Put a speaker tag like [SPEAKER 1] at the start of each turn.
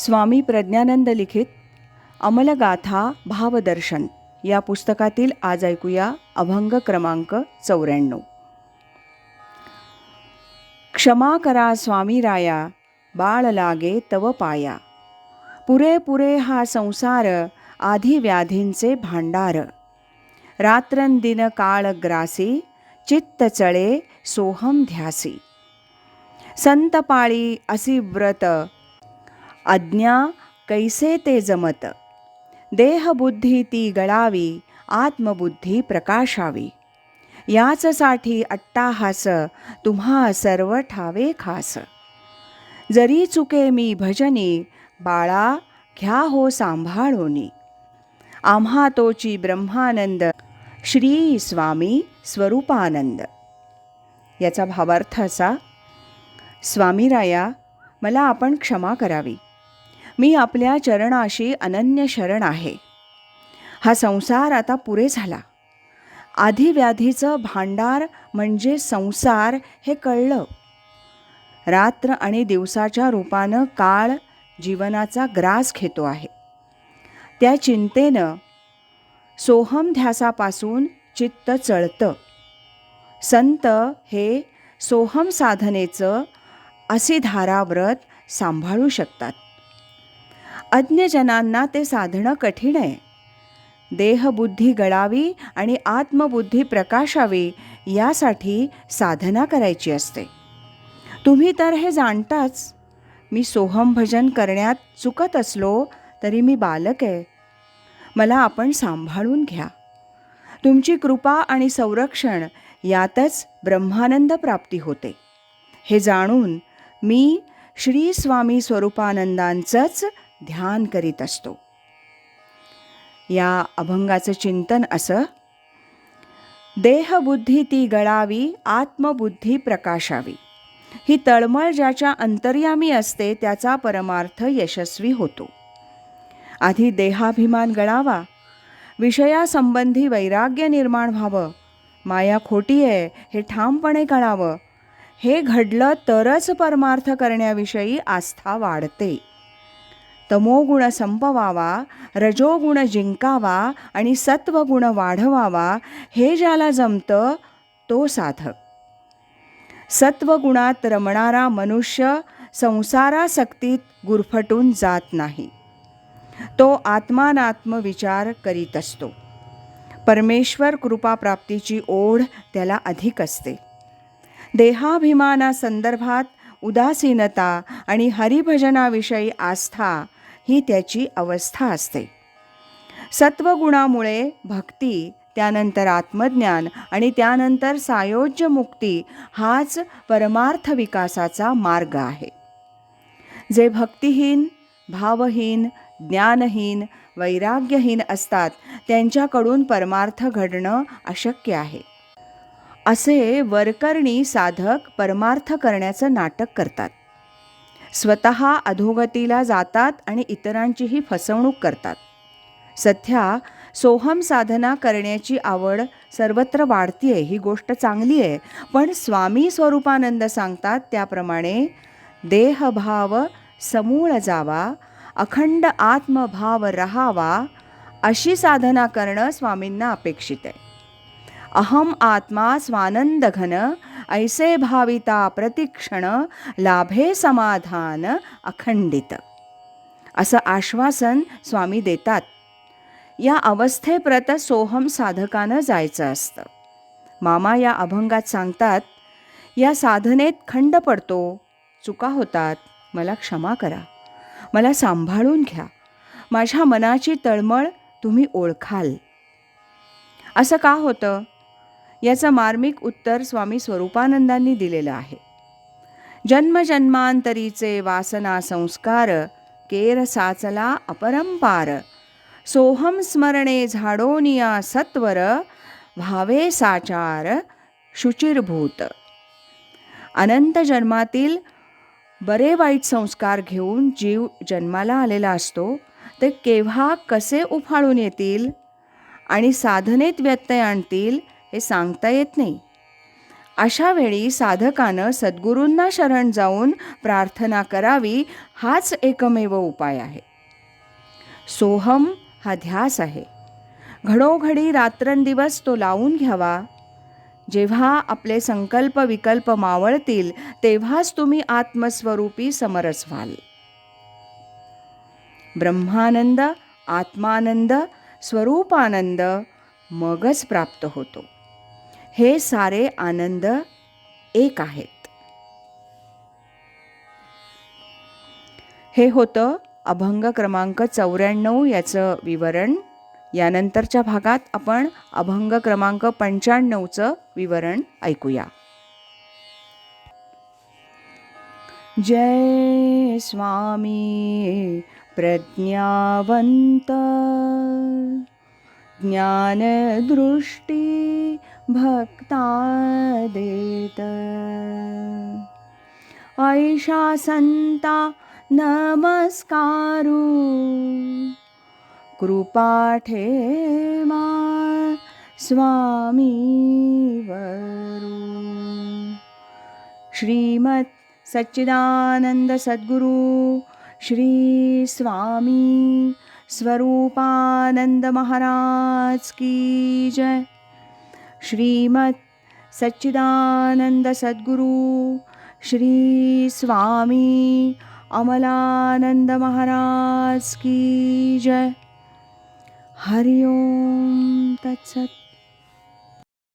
[SPEAKER 1] स्वामी प्रज्ञानंद लिखित अमलगाथा भावदर्शन या पुस्तकातील आज ऐकूया अभंग क्रमांक चौऱ्याण्णव. क्षमा करा स्वामी राया बाळ लागे तव पाया. पुरे पुरे हा संसार आधी व्याधींचे भांडार. रात्रंदिन काळ ग्रासी चित्त चळे सोहम ध्यासी. संतपाळी असी व्रत अज्ञा कैसे ते जमत देहबुद्धी ती गळावी आत्मबुद्धी प्रकाशावी याचसाठी अट्टाहास तुम्हा सर्व ठावे खास जरी चुके मी भजनी बाळा घ्या हो सांभाळोनी आम्हा तोची ब्रह्मानंद श्री स्वामी स्वरूपानंद याचा भावार्थ असा स्वामीराया मला आपण क्षमा करावी मी आपल्या चरणाशी अनन्य शरण आहे. हा संसार आता पुरे झाला. आधी व्याधीचं भांडार म्हणजे संसार हे कळलं. रात्र आणि दिवसाच्या रूपानं काळ जीवनाचा ग्रास घेतो आहे. त्या चिंतेनं सोहम ध्यासापासून चित्त चळतं. संत हे सोहम साधनेचं असे धाराव्रत सांभाळू शकतात. अज्ञजनांना ते साधणं कठीण आहे. देहबुद्धी गळावी आणि आत्मबुद्धी प्रकाशावी यासाठी साधना करायची असते. तुम्ही तर हे जाणताच मी सोहम भजन करण्यात चुकत असलो तरी मी बालक आहे. मला आपण सांभाळून घ्या. तुमची कृपा आणि संरक्षण यातच ब्रह्मानंद प्राप्ती होते. हे जाणून मी श्री स्वामी स्वरूपानंदांचंच ध्यान करीत असतो. या अभंगाचं चिंतन असं देहबुद्धी ती गळावी आत्मबुद्धी प्रकाशावी. ही तळमळ ज्याच्या अंतर्यामी असते त्याचा परमार्थ यशस्वी होतो. आधी देहाभिमान गळावा विषयासंबंधी वैराग्य निर्माण व्हावं माया खोटी आहे हे ठामपणे कळावं हे घडलं तरच परमार्थ करण्याविषयी आस्था वाढते. तमोगुण संपवावा रजोगुण जिंकावा आणि सत्वगुण वाढवावा हे ज्याला जमतं तो साधक. सत्वगुणात रमणारा मनुष्य संसारासक्तीत गुरफटून जात नाही. तो आत्मानात्म विचार करीत असतो. परमेश्वर कृपाप्राप्तीची ओढ त्याला अधिक असते. देहाभिमानासंदर्भात उदासीनता आणि हरिभजनाविषयी आस्था ही त्याची अवस्था असते. सत्वगुणामुळे भक्ती त्यानंतर आत्मज्ञान आणि त्यानंतर सायोज्य मुक्ती हाच परमार्थ विकासाचा मार्ग आहे. जे भक्तिहीन भावहीन ज्ञानहीन वैराग्यहीन असतात त्यांच्याकडून परमार्थ घडणं अशक्य आहे. असे वरकरणी साधक परमार्थ करण्याचं नाटक करतात. स्वतः अधोगतीला जातात आणि इतरांचीही फसवणूक करतात. सध्या सोहम साधना करण्याची आवड सर्वत्र वाढतीये ही गोष्ट चांगली आहे पण स्वामी स्वरूपानंद सांगतात त्याप्रमाणे देहभाव समूळ जावा अखंड आत्मभाव रहावा अशी साधना करणं स्वामींना अपेक्षित आहे अहम आत्मा स्वानंद घन ऐसे भाविता प्रतिक्षण लाभे समाधान अखंडित. असं आश्वासन स्वामी देतात. या अवस्थेप्रत सोहम साधकानं जायचं असतं. मामा या अभंगात सांगतात या साधनेत खंड पडतो चुका होतात मला क्षमा करा. मला सांभाळून घ्या. माझ्या मनाची तळमळ तुम्ही ओळखाल. असं का होतं? याचं मार्मिक उत्तर स्वामी स्वरूपानंदांनी दिलेलं आहे. जन्मजन्मांतरीचे वासना संस्कार केर साचला अपरंपार. सोहम स्मरणे झाडोनिया सत्वर भावे साचार शुचिरभूत. अनंत जन्मातील बरे वाईट संस्कार घेऊन जीव जन्माला आलेला असतो ते केव्हा कसे उफाळून येतील आणि साधनेत व्यत्यय आणतील हे सांगता येत नाही. अशा वेळी साधकानं सद्गुरूंना शरण जाऊन प्रार्थना करावी हाच एकमेव उपाय आहे. सोहम हा ध्यास आहे. घडोघडी रात्रंदिवस तो लावून घ्यावा. जेव्हा आपले संकल्प विकल्प मावळतील तेव्हाच तुम्ही आत्मस्वरूपी समरस व्हाल ब्रह्मानंद आत्मानंद स्वरूपानंद मगच प्राप्त होतो. हे सारे आनंद एक आहेत. हे होतं अभंग क्रमांक चौऱ्याण्णव याचं विवरण. यानंतरच्या भागात आपण अभंग क्रमांक पंच्याण्णवचं विवरण ऐकूया. जय स्वामी प्रज्ञावंत. ज्ञानदृष्टी भक्ता देत ऐषा संता नमस्कारू। कृपा मा स्वामी वरू श्रीमत सच्चिदानंद सद्गुरु श्री स्वामी स्वरूपानंद महाराज की जय। श्रीमत् सच्चिदानंद सद्गुरु श्री स्वामी अमलानंद महाराज की जय। हरिओम तत्सत।